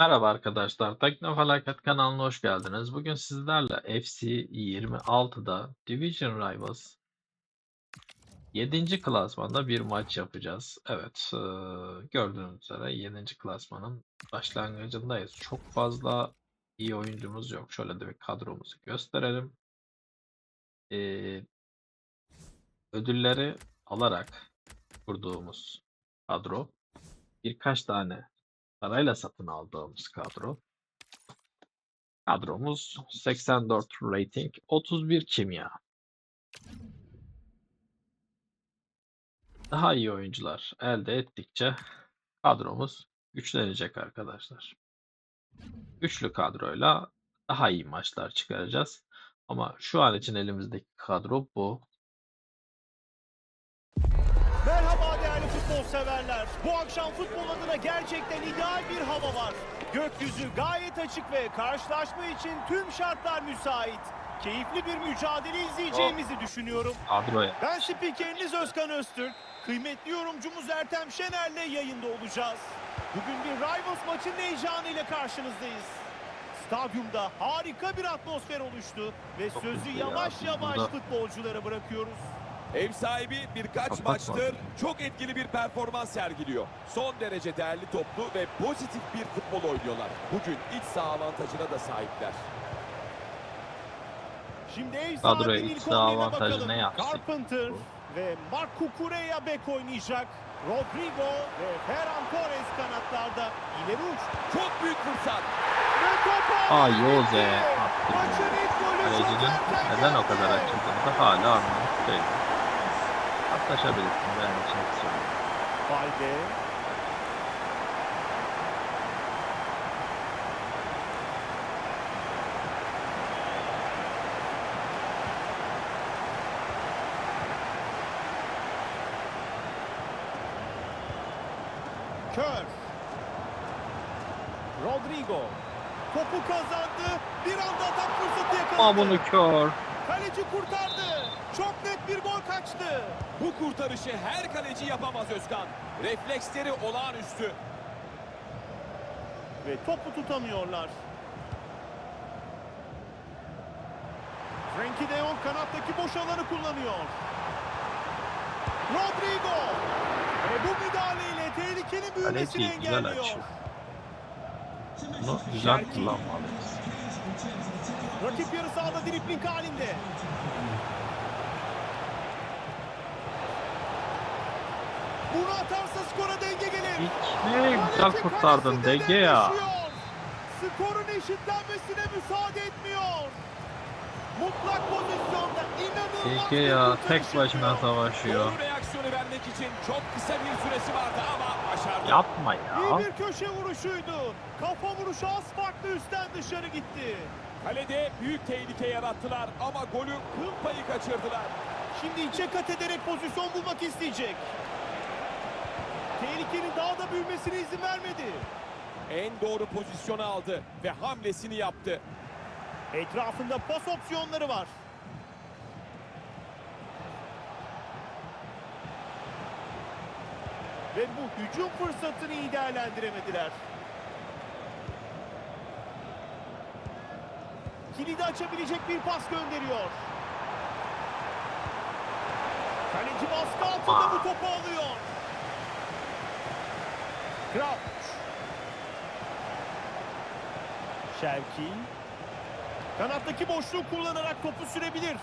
Merhaba arkadaşlar, Teknofelaket kanalına hoş geldiniz. Bugün sizlerle FC 26'da Division Rivals 7. klasmanda bir maç yapacağız. Evet, eee, gördüğünüz üzere 7. klasmanın başlangıcındayız. Çok fazla iyi oyuncumuz yok. Şöyle de bir kadromuzu gösterelim. Eee, ödülleri alarak kurduğumuz kadro. Birkaç tane parayla satın aldığımız kadro. Kadromuz 84 rating, 31 kimya. Daha iyi oyuncular elde ettikçe kadromuz güçlenecek arkadaşlar. Güçlü kadroyla daha iyi maçlar çıkaracağız. Ama şu an için elimizdeki kadro bu. Futbol severler. Bu akşam futbol adına gerçekten ideal bir hava var. Gökyüzü gayet açık ve karşılaşma için tüm şartlar müsait. Keyifli bir mücadele izleyeceğimizi düşünüyorum. Kadroya. Ben spikeriniz Özkan Öztürk. Kıymetli yorumcumuz Ertem Şener'le yayında olacağız. Bugün bir Rivals maçının heyecanıyla karşınızdayız. Stadyumda harika bir atmosfer oluştu ve Çok sözü hızlı ya. yavaş yavaş burada- futbolculara bırakıyoruz. Ev sahibi birkaç maçtır çok etkili bir performans sergiliyor. Son derece değerli toplu ve pozitif bir futbol oynuyorlar. Bugün iç saha avantajına da sahipler. Şimdi ev Kadroya sahibinin iç ilk saha 11'ine avantajı ne yapsın? Carpenter ve Marc Cucurella bek oynayacak. Rodrigo ve Ferran Torres kanatlarda. İleri uç. Çok büyük fırsat. Ve top Aa, ağlara Jose gitti. attı. Kalecinin neden o kadar açıldığını da hala anlamış değilim. Atlaşabilirsin benim için. Vay be. Kör. Rodrigo. Topu kazandı. Bir anda atak fırsatı yakaladı. Ama bunu kör. Kaleci kurtardı. Çok net bir gol kaçtı. Bu kurtarışı her kaleci yapamaz Özkan. Refleksleri olağanüstü. Ve topu tutamıyorlar. Frankie de Jong kanattaki boş alanı kullanıyor. Rodrigo. Ve bu müdahaleyle tehlikenin büyümesini Kaleci güzel engelliyor. açıyor. Bunu güzel kullanmalıyız. Rakip yarı sahada dripling halinde. Bunu atarsa skora denge gelir. Ne güzel kurtardın DG ya. Skorun eşitlenmesine müsaade etmiyor. Mutlak pozisyonda inanılmaz bir ya tek başına savaşıyor. Doğru reaksiyonu vermek için çok kısa bir süresi vardı ama başardı. Yapma ya. İyi bir köşe vuruşuydu. Kafa vuruşu az farklı üstten dışarı gitti. Kalede büyük tehlike yarattılar ama golü kıl payı kaçırdılar. Şimdi içe kat ederek pozisyon bulmak isteyecek. Tehlikenin daha da büyümesine izin vermedi. En doğru pozisyonu aldı ve hamlesini yaptı. Etrafında pas opsiyonları var. Ve bu hücum fırsatını iyi değerlendiremediler. Kilidi açabilecek bir pas gönderiyor. Kaleci baskı altında bu topu alıyor. Crouch. Şevki. Kanattaki boşluğu kullanarak topu sürebilir.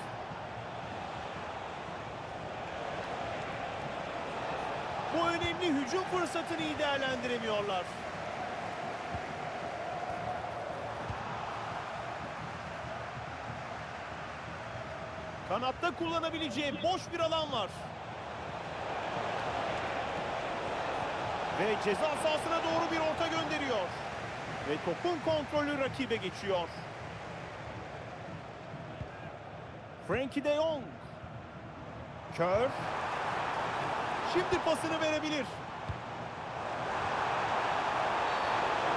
Bu önemli hücum fırsatını iyi değerlendiremiyorlar. Kanatta kullanabileceği boş bir alan var. Ve ceza sahasına doğru bir orta gönderiyor. Ve topun kontrolü rakibe geçiyor. Frankie de Jong. Kör. Şimdi pasını verebilir.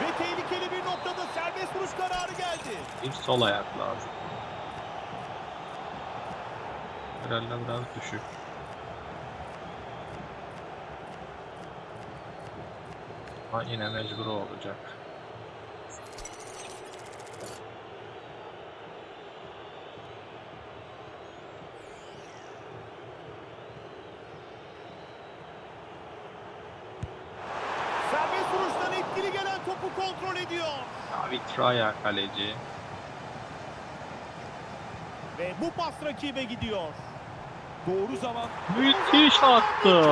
Ve tehlikeli bir noktada serbest vuruş kararı geldi. Bir sol ayak lazım. Herhalde biraz düşük. Ama yine mecbur olacak. Topu kontrol ediyor. David Raya kaleci. Ve bu pas rakibe gidiyor. Doğru zaman Müthiş attı.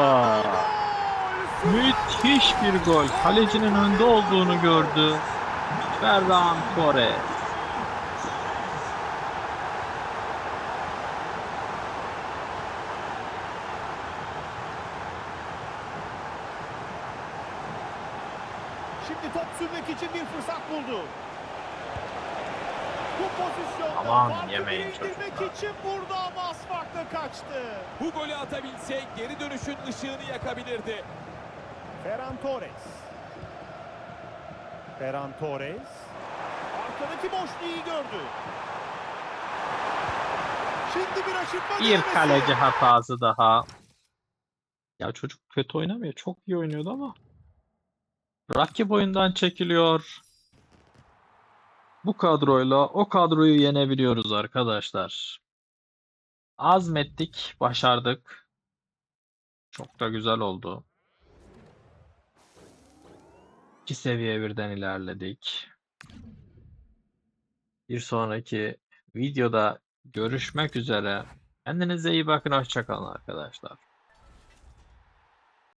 Müthiş bir gol. Kalecinin önde olduğunu gördü. Ferran Torres. Şimdi top sürmek için bir fırsat buldu. Bu pozisyonda Aman yemeyin çocuklar. için burada ama az farkla kaçtı. bu golü atabilse geri dönüşün ışığını yakabilirdi. Ferran Torres. Ferran Torres. Arkadaki boşluğu iyi gördü. Şimdi bir aşırtma Bir denemesi. kaleci hatası daha. Ya çocuk kötü oynamıyor. Çok iyi oynuyordu ama. Rakip oyundan çekiliyor. Bu kadroyla o kadroyu yenebiliyoruz arkadaşlar. Azmettik, başardık. Çok da güzel oldu. İki seviye birden ilerledik. Bir sonraki videoda görüşmek üzere. Kendinize iyi bakın. Hoşçakalın arkadaşlar.